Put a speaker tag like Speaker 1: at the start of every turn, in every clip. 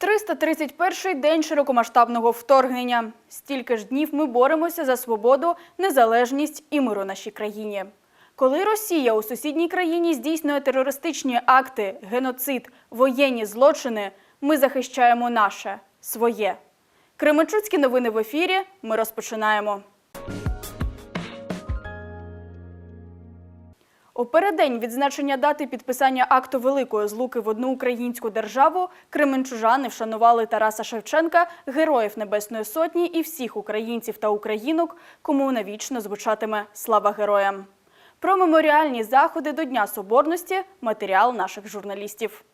Speaker 1: 331-й день широкомасштабного вторгнення. Стільки ж днів ми боремося за свободу, незалежність і мир у нашій країні. Коли Росія у сусідній країні здійснює терористичні акти, геноцид, воєнні злочини, ми захищаємо наше, своє. Кременчуцькі новини в ефірі. Ми розпочинаємо. У передень відзначення дати підписання акту Великої злуки в одну українську державу кременчужани вшанували Тараса Шевченка, героїв Небесної Сотні і всіх українців та українок, кому навічно звучатиме слава героям. Про меморіальні заходи до Дня Соборності матеріал наших журналістів.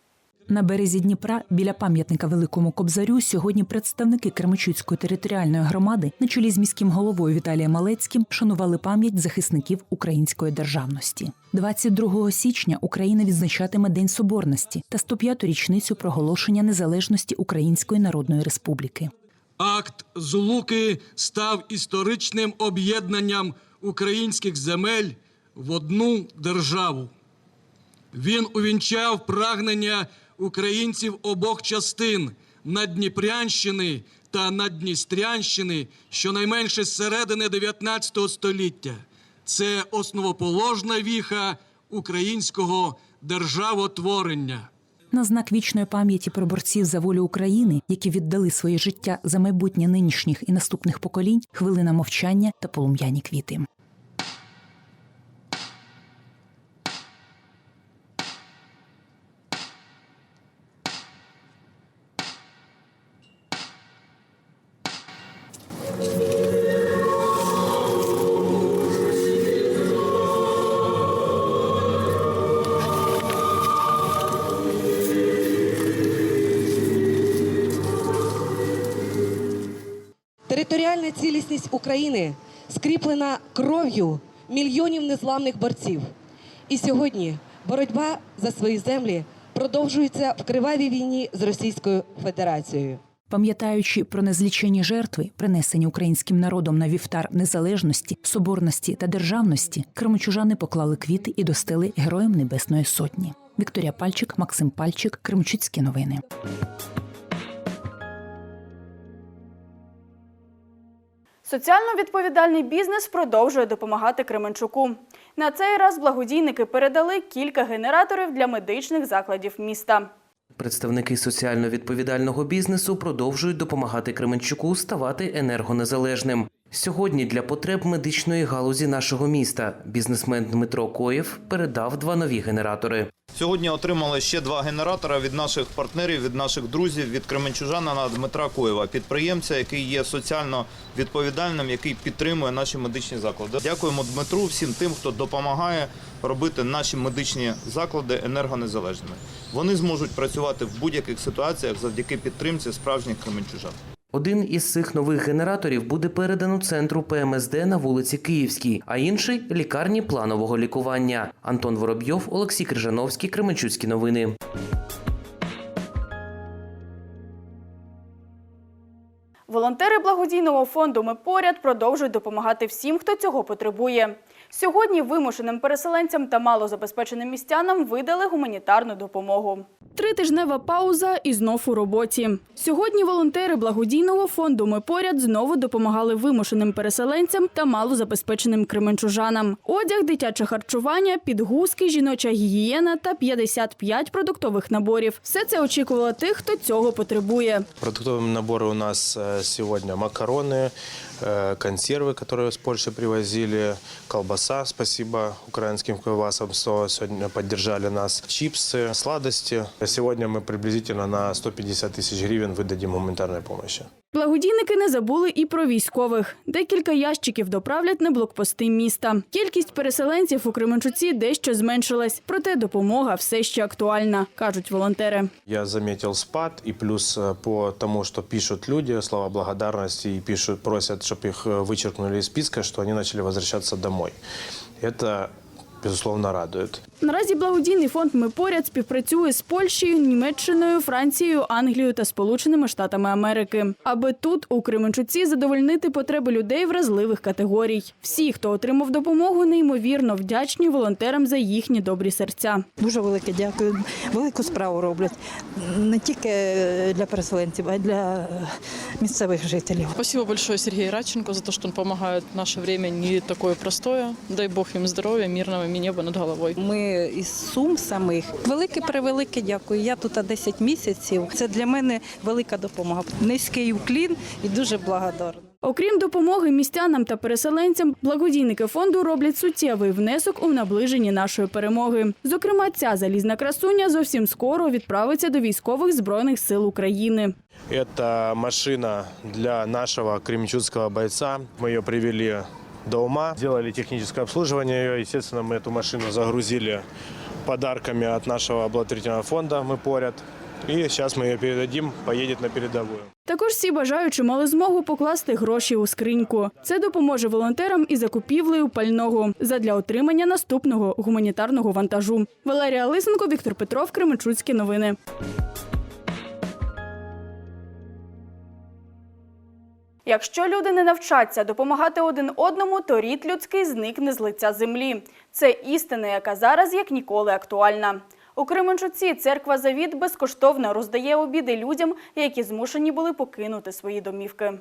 Speaker 2: На березі Дніпра біля пам'ятника Великому Кобзарю сьогодні представники Кременчуцької територіальної громади на чолі з міським головою Віталієм Малецьким шанували пам'ять захисників української державності. 22 січня Україна відзначатиме День Соборності та 105-ту річницю проголошення незалежності Української Народної Республіки.
Speaker 3: Акт Злуки став історичним об'єднанням українських земель в одну державу. Він увінчав прагнення українців обох частин Наддніпрянщини та Наддністрянщини щонайменше з середини 19 століття. Це основоположна віха українського державотворення.
Speaker 2: На знак вічної пам'яті про борців за волю України, які віддали своє життя за майбутнє нинішніх і наступних поколінь, хвилина мовчання та полум'яні квіти.
Speaker 4: України скріплена кров'ю мільйонів незламних борців. І сьогодні боротьба за свої землі продовжується в кривавій війні з Російською Федерацією.
Speaker 2: Пам'ятаючи про незлічені жертви, принесені українським народом на вівтар незалежності, соборності та державності, кримчужани поклали квіти і достели героям Небесної Сотні. Вікторія Пальчик, Максим Пальчик, Кримчуцькі новини.
Speaker 1: Соціально відповідальний бізнес продовжує допомагати Кременчуку. На цей раз благодійники передали кілька генераторів для медичних закладів міста.
Speaker 5: Представники соціально відповідального бізнесу продовжують допомагати Кременчуку ставати енергонезалежним. Сьогодні для потреб медичної галузі нашого міста бізнесмен Дмитро Коєв передав два нові генератори.
Speaker 6: Сьогодні отримали ще два генератора від наших партнерів, від наших друзів, від Кременчужана Дмитра Коєва, підприємця, який є соціально відповідальним, який підтримує наші медичні заклади. Дякуємо Дмитру, всім тим, хто допомагає робити наші медичні заклади енергонезалежними. Вони зможуть працювати в будь-яких ситуаціях завдяки підтримці справжніх кременчужан.
Speaker 5: Один із цих нових генераторів буде передано центру ПМСД на вулиці Київській, а інший лікарні планового лікування. Антон Воробйов, Олексій Крижановський, Кременчуцькі новини.
Speaker 1: Волонтери благодійного фонду Ми поряд продовжують допомагати всім, хто цього потребує. Сьогодні вимушеним переселенцям та малозабезпеченим містянам видали гуманітарну допомогу. Тритижнева пауза і знов у роботі. Сьогодні волонтери благодійного фонду Ми поряд знову допомагали вимушеним переселенцям та малозабезпеченим кременчужанам. Одяг, дитяче харчування, підгузки, жіноча гігієна та 55 продуктових наборів. Все це очікувало тих, хто цього потребує.
Speaker 7: Продуктовые наборы у нас э, сегодня макароны, э, консервы, которые с Польши привозили, колбаса, спасибо украинским колбасам, что сегодня поддержали нас, чипсы, сладости. Сегодня мы приблизительно на 150 тысяч гривен выдадим гуманитарной помощи.
Speaker 1: Благодійники не забули і про військових. Декілька ящиків доправлять на блокпости міста. Кількість переселенців у Кременчуці дещо зменшилась, проте допомога все ще актуальна, кажуть волонтери.
Speaker 7: Я заметил спад, и плюс э, по тому, что пишут люди, слова благодарности, и пишут, просят, чтобы их э, вычеркнули из списка, что они начали возвращаться домой. Это, безусловно, радует.
Speaker 1: Наразі благодійний фонд Ми поряд співпрацює з Польщею, Німеччиною, Францією, Англією та Сполученими Штатами Америки, аби тут у Кременчуці задовольнити потреби людей вразливих категорій. Всі, хто отримав допомогу, неймовірно вдячні волонтерам за їхні добрі серця.
Speaker 8: Дуже велике дякую. Велику справу роблять не тільки для переселенців, а й для місцевих жителів.
Speaker 9: Спасибо большое Сергею Радченко за то, что он помогает в наше время не такое простое. Дай Бог им здоровья, мирного им неба над головой.
Speaker 8: Ми із Сум самих. Велике превелике дякую. Я тут 10 місяців. Це для мене велика допомога. Низький уклін і дуже благодарна.
Speaker 1: Окрім допомоги містянам та переселенцям, благодійники фонду роблять суттєвий внесок у наближенні нашої перемоги. Зокрема, ця залізна красуня зовсім скоро відправиться до військових збройних сил України.
Speaker 7: Это машина для нашего кременчуцкого бойца. Мы ее привели до ума, сделали техническое обслуживание ее. Естественно, мы эту машину загрузили подарками от нашего благотворительного фонда «Мы поряд». И сейчас мы ее передадим, поедет на передовую.
Speaker 1: Також всі бажаючі мали змогу покласти гроші у скриньку. Це допоможе волонтерам із закупівлею пального задля отримання наступного гуманітарного вантажу. Валерія Лисенко, Віктор Петров, Кременчуцькі новини. Якщо люди не навчаться допомагати один одному, то рід людський зникне з лиця землі. Це істина, яка зараз як ніколи актуальна. У Кременчуці церква Завіт безкоштовно роздає обіди людям, які змушені були покинути свої домівки.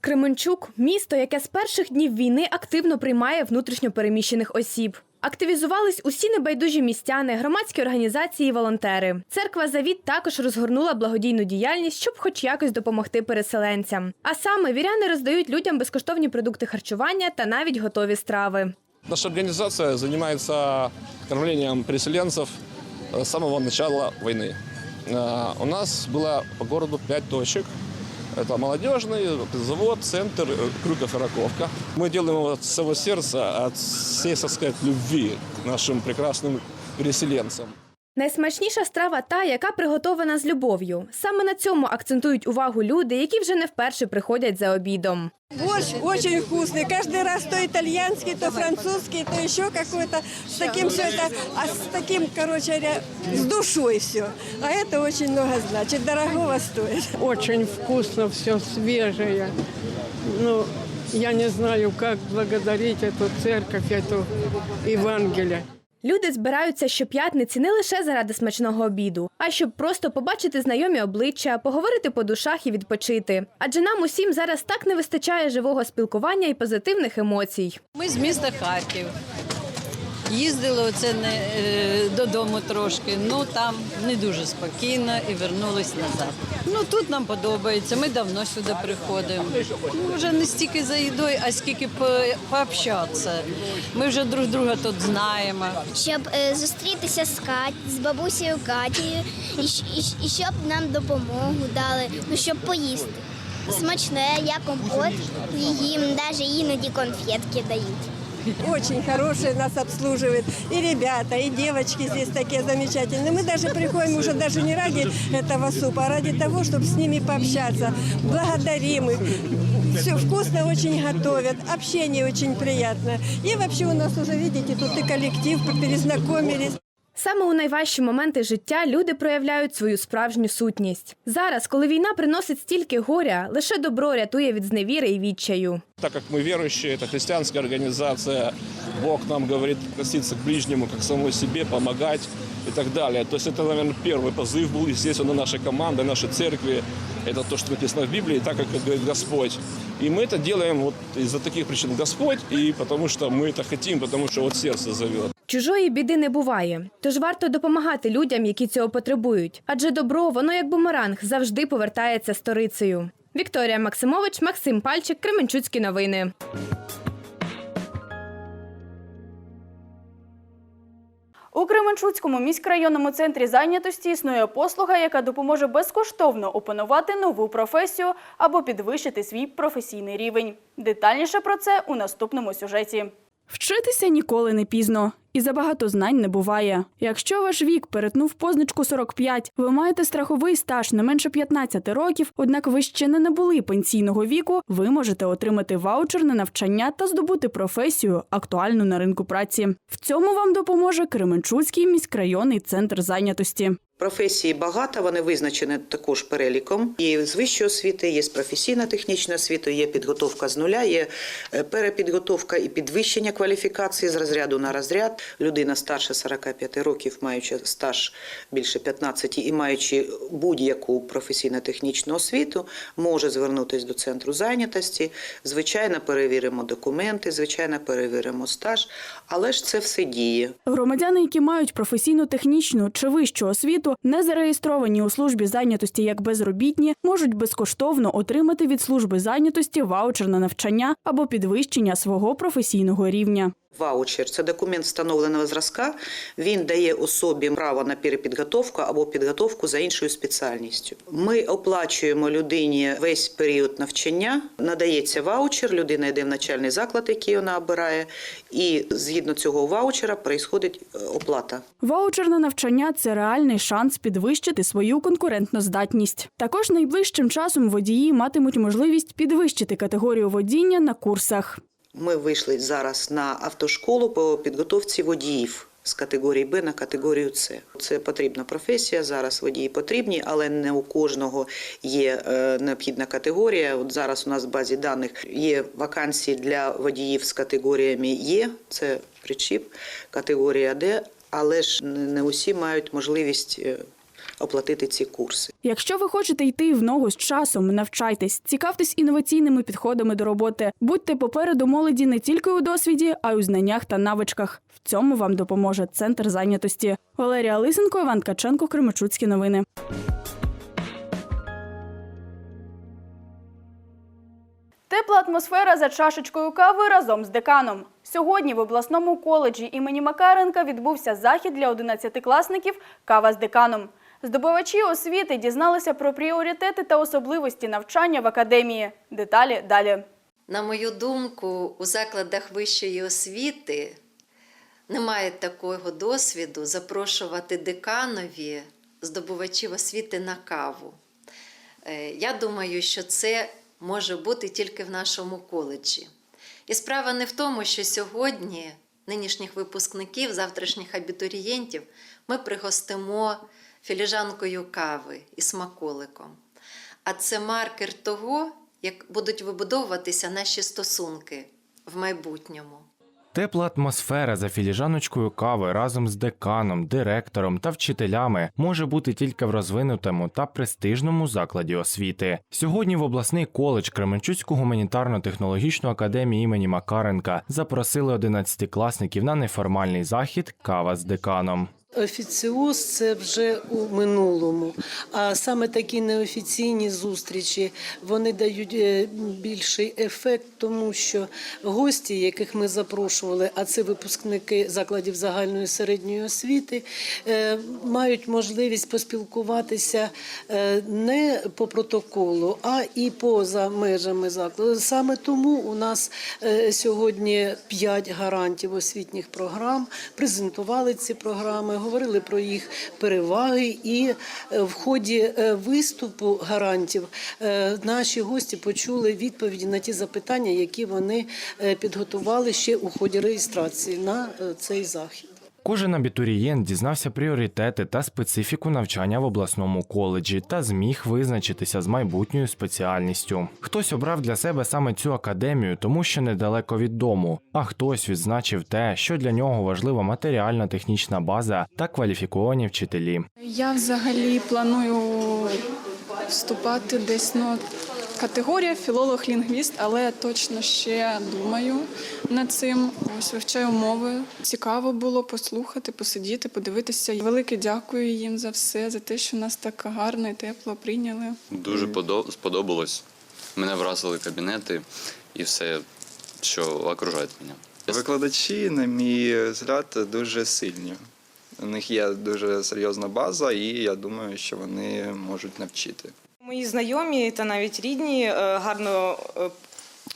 Speaker 10: Кременчук місто, яке з перших днів війни активно приймає внутрішньопереміщених осіб. Активізувались усі небайдужі містяни, громадські організації, і волонтери. Церква Завіт також розгорнула благодійну діяльність, щоб хоч якось допомогти переселенцям. А саме віряни роздають людям безкоштовні продукти харчування та навіть готові страви.
Speaker 11: Наша организация занимается кормлением переселенцев э, с самого начала войны. Э, У нас было по городу пять точек. Это молодежный, завод, центр, э, Крюков и Раковка. Мы делаем его от всего сердца, от всей, так сказать, любви к нашим прекрасным переселенцам.
Speaker 10: Найсмачніша страва та, яка приготована з любов'ю. Саме на цьому акцентують увагу люди, які вже не вперше приходять за обідом.
Speaker 12: Борщ очень вкусный. Каждый раз то итальянский, то французский, то еще какой-то. С таким все это, а с таким, короче говоря, с душой все. А это очень много значит. Дорогого стоит.
Speaker 13: Очень вкусно, все свежее. Ну, я не знаю, как благодарить эту церковь, эту Евангелие.
Speaker 10: Люди збираються щоп'ятниці не лише заради смачного обіду, а щоб просто побачити знайомі обличчя, поговорити по душах і відпочити. Адже нам усім зараз так не вистачає живого спілкування і позитивних емоцій.
Speaker 14: Ми з міста Харків. Їздили оце не, е, додому трошки, ну там не дуже спокійно і вернулись назад. Ну тут нам подобається, ми давно сюди приходимо. Ну, вже не стільки за їдою, а скільки по- пообщатися. Ми вже друг друга тут знаємо.
Speaker 15: щоб е, зустрітися з Кать, з бабусею Катією, і, і, і щоб нам допомогу дали, ну щоб поїсти. Смачне, я компот, їм навіть іноді конфетки дають.
Speaker 12: Очень хорошие нас обслуживают. И ребята, и девочки здесь такие замечательные. Мы даже приходим уже даже не ради этого супа, а ради того, чтобы с ними пообщаться. Благодарим их. Все вкусно очень готовят, общение очень приятное. И вообще у нас уже, видите, тут и коллектив, перезнакомились.
Speaker 10: Саме у найважчі моменти життя люди проявляють свою справжню сутність. Зараз, коли війна приносить стільки горя, лише добро рятує від зневіри і відчаю.
Speaker 11: Так как мы верующие, это христианская организация, Бог нам говорит относиться к ближнему, как к самому себе, помогать и так далее. То есть это, наверное, первый позыв был, естественно, нашей команды, нашей церкви. Это то, что написано в Библии, так, как говорит Господь. И мы это делаем вот из-за таких причин Господь, и потому что мы это хотим, потому что вот сердце зовет.
Speaker 10: Чужої біди не буває, тож варто допомагати людям, які цього потребують. Адже добро, воно як бумеранг, завжди повертається сторицею. Вікторія Максимович, Максим Пальчик, Кременчуцькі новини.
Speaker 1: У Кременчуцькому міськрайонному центрі зайнятості існує послуга, яка допоможе безкоштовно опанувати нову професію або підвищити свій професійний рівень. Детальніше про це у наступному сюжеті. Вчитися ніколи не пізно. І забагато знань не буває. Якщо ваш вік перетнув позначку 45, ви маєте страховий стаж не менше 15 років, однак ви ще не набули пенсійного віку, ви можете отримати ваучер на навчання та здобути професію, актуальну на ринку праці. В цьому вам допоможе Кременчуцький міськрайонний центр зайнятості.
Speaker 16: Професії багато, вони визначені також переліком. І з вищої освіти, є з професійно-технічної освіти, є підготовка з нуля, є е, перепідготовка і підвищення кваліфікації з розряду на розряд. Людина старше 45 років, маючи стаж більше 15 і маючи будь-яку професійно-технічну освіту, може звернутися до центру зайнятості. Звичайно, перевіримо документи, звичайно, перевіримо стаж, але ж це все діє.
Speaker 1: Громадяни, які мають професійно-технічну чи вищу освіту, не зареєстровані у службі зайнятості як безробітні, можуть безкоштовно отримати від служби зайнятості ваучер на навчання або підвищення свого професійного рівня.
Speaker 16: Ваучер це документ встановленого зразка. Він дає особі право на перепідготовку або підготовку за іншою спеціальністю. Ми оплачуємо людині весь період навчання. Надається ваучер, людина йде в навчальний заклад, який вона обирає, і згідно цього ваучера проїсходить е, оплата.
Speaker 1: Ваучер на навчання це реальний шанс підвищити свою конкурентноздатність. Також найближчим часом водії матимуть можливість підвищити категорію водіння на курсах.
Speaker 16: Ми вийшли зараз на автошколу по підготовці водіїв. З категорії Б на категорію С. Це потрібна професія. Зараз водії потрібні, але не у кожного є е, необхідна категорія. От зараз у нас в базі даних є вакансії для водіїв з категоріями Є, це причіп, категорія Д, але ж не не усі мають можливість е, оплатити ці курси.
Speaker 1: Якщо ви хочете йти в ногу з часом, навчайтесь, цікавтесь інноваційними підходами до роботи. Будьте попереду молоді не тільки у досвіді, а й у знаннях та навичках. В цьому вам допоможе центр зайнятості. Валерія Лисенко, Іван Ткаченко, Кременчуцькі новини. Тепла атмосфера за чашечкою кави разом з деканом. Сьогодні в обласному коледжі імені Макаренка відбувся захід для 11-класників Кава з деканом. Здобувачі освіти дізналися про пріоритети та особливості навчання в академії. Деталі далі.
Speaker 17: На мою думку, у закладах вищої освіти немає такого досвіду запрошувати деканові здобувачів освіти на каву. Е, Я думаю, що це може бути тільки в нашому коледжі. І справа не в тому, що сьогодні нинішніх випускників, завтрашніх абітурієнтів ми пригостимо філіжанкою кави і смаколиком. А це маркер того, як будуть вибудовуватися наші стосунки в майбутньому.
Speaker 18: Тепла атмосфера за філіжаночкою кави разом з деканом, директором та вчителями може бути тільки в розвинутому та престижному закладі освіти. Сьогодні в обласний коледж Кременчуцьку гуманітарно-технологічну академію імені Макаренка запросили 11-класників на неформальний захід Кава з деканом.
Speaker 19: Офіціоз це вже у минулому. А саме такі неофіційні зустрічі вони дають е, більший ефект, тому що гості, яких ми запрошували, а це випускники закладів загальної середньої освіти, е, мають можливість поспілкуватися е, не по протоколу, а і поза межами закладу. Саме тому у нас сьогодні п'ять гарантів освітніх програм презентували ці програми говорили про їх переваги, і е, в ході е, виступу гарантів е, наші гості почули відповіді на ті запитання, які вони підготували ще у ході реєстрації на цей захід.
Speaker 18: Кожен абітурієнт дізнався пріоритети та специфіку навчання в обласному коледжі та зміг визначитися з майбутньою спеціальністю. Хтось обрав для себе саме цю академію, тому що недалеко від дому, а хтось відзначив те, що для нього важлива матеріальна технічна база та кваліфіковані вчителі.
Speaker 9: Я взагалі планую вступати десь ну, категорія філолог-лінгвіст, але точно ще думаю над цим. Ось вивчаю мови. Цікаво було послухати, посидіти, подивитися. Велике дякую їм за все, за те, що нас так гарно і тепло прийняли.
Speaker 20: Дуже подо- сподобалось. Мене вразили кабінети і все, що окружає мене.
Speaker 21: Викладачі, на мій взгляд, дуже сильні. У них є дуже серйозна база, і я думаю, що вони можуть навчити.
Speaker 22: Мої знайомі та навіть рідні е, гарно е,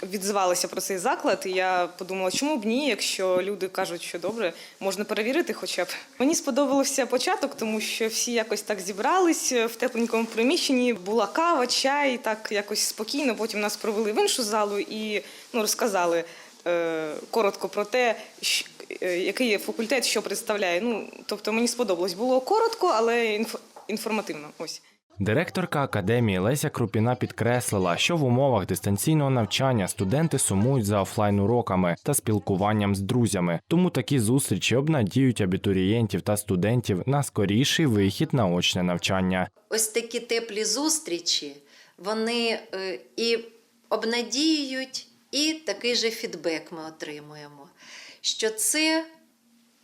Speaker 23: відзивалися про цей заклад. І я подумала, чому б ні, якщо люди кажуть, що добре, можна перевірити хоча б. Мені сподобався початок, тому що всі якось так зібрались в тепленькому приміщенні. Була кава, чай, так якось спокійно. Потім нас провели в іншу залу і ну, розказали е, коротко про те, щ- е, який факультет, що представляє. Ну, тобто мені сподобалось. Було коротко, але інф- інформативно. Ось.
Speaker 18: Директорка академії Леся Крупіна підкреслила, що в умовах дистанційного навчання студенти сумують за офлайн-уроками та спілкуванням з друзями. Тому такі зустрічі обнадіють абітурієнтів та студентів на скоріший вихід на очне навчання.
Speaker 17: Ось такі теплі зустрічі, вони е, і обнадіюють, і такий же фідбек ми отримуємо. Що це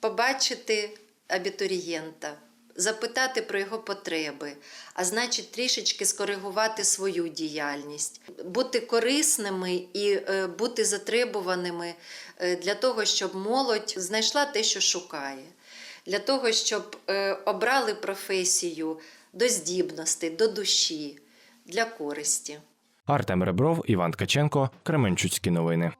Speaker 17: побачити абітурієнта, запитати про його потреби, а значить, трішечки скоригувати свою діяльність, бути корисними і е, бути затребуваними е, для того, щоб молодь знайшла те, що шукає, для того, щоб е, обрали професію до здібностей, до душі, для користі.
Speaker 18: Артем Ребров, Іван Ткаченко, Кременчуцькі новини.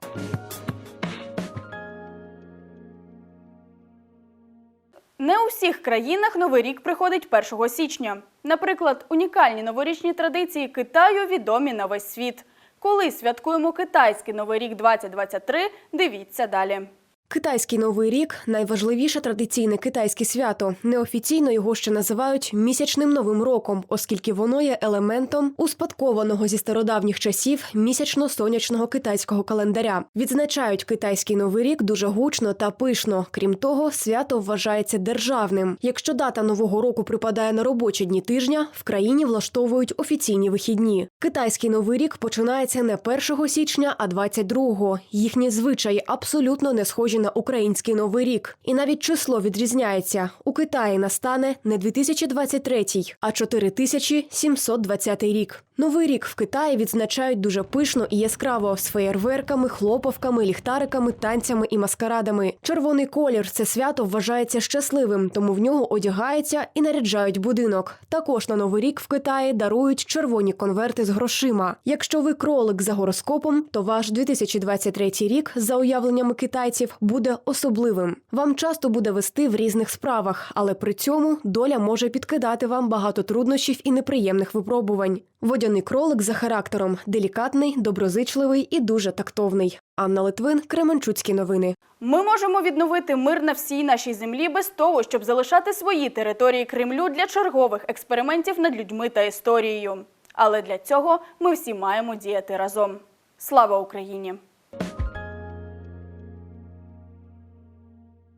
Speaker 1: Не у всіх країнах Новий рік приходить 1 січня. Наприклад, унікальні новорічні традиції Китаю відомі на весь світ. Коли святкуємо китайський Новий рік 2023, дивіться далі.
Speaker 24: Китайський новий рік найважливіше традиційне китайське свято. Неофіційно його ще називають місячним новим роком, оскільки воно є елементом успадкованого зі стародавніх часів місячно-сонячного китайського календаря. Відзначають китайський новий рік дуже гучно та пишно. Крім того, свято вважається державним. Якщо дата нового року припадає на робочі дні тижня, в країні влаштовують офіційні вихідні. Китайський новий рік починається не 1 січня, а 22-го. Їхні звичаї абсолютно не схожі на український новий рік. І навіть число відрізняється. У Китаї настане не 2023, а 4720 рік. Новий рік в Китаї відзначають дуже пишно і яскраво з феєрверками, хлопавками, ліхтариками, танцями і маскарадами. Червоний колір це свято вважається щасливим, тому в нього одягаються і наряджають будинок. Також на новий рік в Китаї дарують червоні конверти з грошима. Якщо ви кролик за гороскопом, то ваш 2023 рік, за уявленнями китайців, буде особливим. Вам часто буде вести в різних справах, але при цьому доля може підкидати вам багато труднощів і неприємних випробувань. Водяний кролик за характером делікатний, доброзичливий і дуже тактовний. Анна Литвин, Кременчуцькі новини.
Speaker 1: Ми можемо відновити мир на всій нашій землі без того, щоб залишати свої території Кремлю для чергових експериментів над людьми та історією. Але для цього ми всі маємо діяти разом. Слава Україні!